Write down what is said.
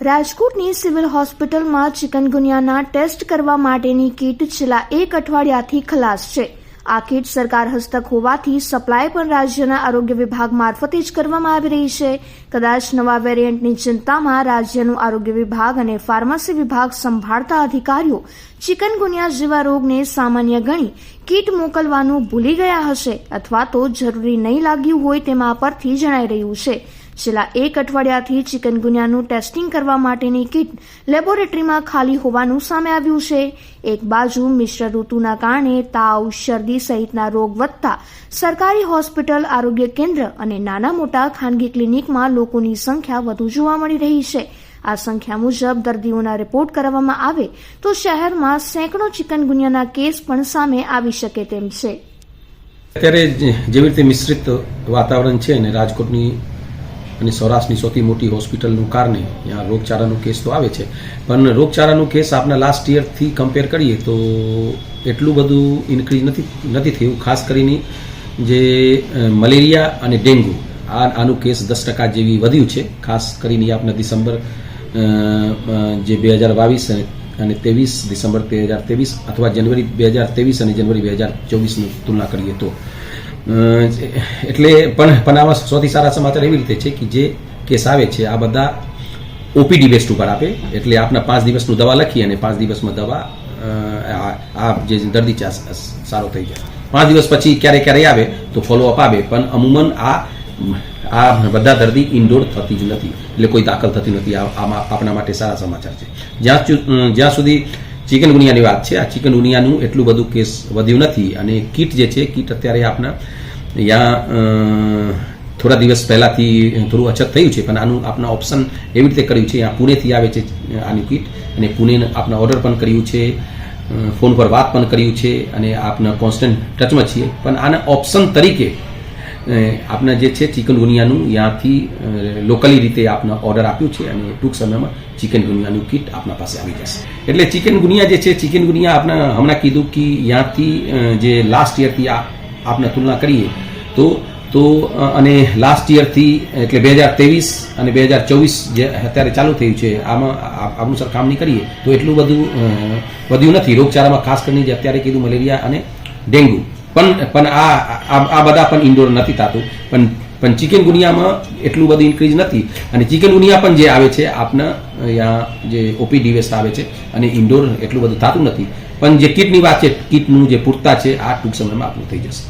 રાજકોટની સિવિલ હોસ્પિટલમાં ચિકનગુનિયાના ટેસ્ટ કરવા માટેની કીટ છેલ્લા એક અઠવાડિયાથી ખલાસ છે. આ કીટ સરકાર હસ્તક હોવાથી સપ્લાય પણ રાજ્યના આરોગ્ય વિભાગ મારફતે જ કરવામાં આવી રહી છે. કદાચ નવા વેરિયન્ટની ચિંતામાં રાજ્યનું આરોગ્ય વિભાગ અને ફાર્મસી વિભાગ સંભાળતા અધિકારીઓ ચિકનગુનિયા જેવા રોગને સામાન્ય ગણી કીટ મોકલવાનું ભૂલી ગયા હશે અથવા તો જરૂરી નહીં લાગ્યું હોય તેમાં પરથી જણાઈ રહ્યું છે. છેલ્લા એક અઠવાડિયાથી ચિકનગુનિયાનું ટેસ્ટિંગ કરવા માટેની કીટ લેબોરેટરીમાં ખાલી હોવાનું સામે આવ્યું છે. એક બાજુ મિશ્ર ઋતુના કારણે તાવ, શરદી સહિતના રોગ વધતા સરકારી હોસ્પિટલ આરોગ્ય કેન્દ્ર અને નાના મોટા ખાનગી ક્લિનિકમાં લોકોની સંખ્યા વધુ જોવા મળી રહી છે. આ સંખ્યા મુજબ દર્દીઓના રિપોર્ટ કરવામાં આવે તો શહેરમાં સેંકડો ચિકનગુનિયાના કેસ પણ સામે આવી શકે તેમ છે. અત્યારે જેવી રીતે મિશ્રિત વાતાવરણ છે અને રાજકોટની અને સૌરાષ્ટ્રની સૌથી મોટી હોસ્પિટલનું કારણે ત્યાં રોગચાળાનો કેસ તો આવે છે. પણ રોગચાળાનો કેસ આપણા લાસ્ટ યરથી કમ્પેર કરીએ તો એટલું બધું ઇન્ક્રીઝ નથી નથી થયું. ખાસ કરીને જે મલેરિયા અને ડેન્ગુ, આ, આનું કેસ દસ ટકા જેવી વધ્યું છે. ખાસ કરીને આપણા ડિસેમ્બર જે બે હજાર બાવીસ અને ત્રેવીસ, ડિસેમ્બર બે હજાર ત્રેવીસ અથવા જનવરી બે હજાર ત્રેવીસ અને જનવરી બે હજાર ચોવીસની તુલના કરીએ તો. એટલે પણ પણ આમાં સૌથી સારા સમાચાર એવી રીતે છે કે જે કેસ આવે છે, આ બધા ઓપીડી બેસ્ટ ઉપર આપે. એટલે આપના પાંચ દિવસનું દવા લખી અને પાંચ દિવસમાં દવા આ જે દર્દી ચા સારો થઈ જાય. પાંચ દિવસ પછી ક્યારે ક્યારે આવે તો ફોલોઅપ આવે, પણ અમુમન આ આ બધા દર્દી ઇન્ડોર થતી જ નથી. એટલે કોઈ દાખલ થતી નથી. આ આપણા માટે સારા સમાચાર છે. જ્યાં જ્યાં સુધી ચિકન ગુનિયાની વાત છે. આ ચિકન ગુનિયાનું એટલું બધું કેસ વધ્યું નથી અને કીટ જે છે, કીટ અત્યારે આપણા યા થોડા દિવસ પહેલાથી થોડું અછત થયું છે, પણ આનું આપના ઓપ્શન એવી રીતે કર્યું છે. આ પુણેથી આવે છે આની કીટ અને પુણે આપણા ઓર્ડર પણ કર્યું છે ફોન પર વાત પણ કર્યું છે અને આપના કોન્સ્ટન્ટ ટચમાં છીએ. પણ આના ઓપ્શન તરીકે આપના જે છે ચિકન ગુનિયાનું ત્યાંથી લોકલી રીતે આપના ઓર્ડર આપ્યું છે અને ટૂંક સમયમાં ચિકન ગુનિયાનું કીટ આપના પાસે આવી જશે. એટલે ચિકન ગુનિયા જે છે, ચિકન ગુનિયા આપણા હમણાં કીધું કે ત્યાંથી જે લાસ્ટ યરથી આપને તુલના કરીએ, તો તો અને લાસ્ટ યરથી એટલે બે હજાર ત્રેવીસ અને બે હજાર ચોવીસ જે અત્યારે ચાલુ થયું છે, આમાં આપણું સરખામણી કરીએ, તો એટલું બધું વધ્યું નથી. રોગચાળામાં ખાસ કરીને જે અત્યારે કીધું મલેરિયા અને ડેન્ગુ પણ પણ આ બધા પણ ઇન્ડોર નથી થતું. પણ પણ ચિકન ગુનિયામાં એટલું બધું ઇન્ક્રીઝ નથી. અને ચિકન ગુનિયા પણ જે આવે છે, આપના અહીંયા જે ઓપી ડિવેસ્ટ આવે છે, અને ઇન્ડોર એટલું બધું થતું નથી. પણ જે કીટની વાત છે કીટનું જે પૂરતા છે, આ ટૂંક સમયમાં આપણું થઈ જશે.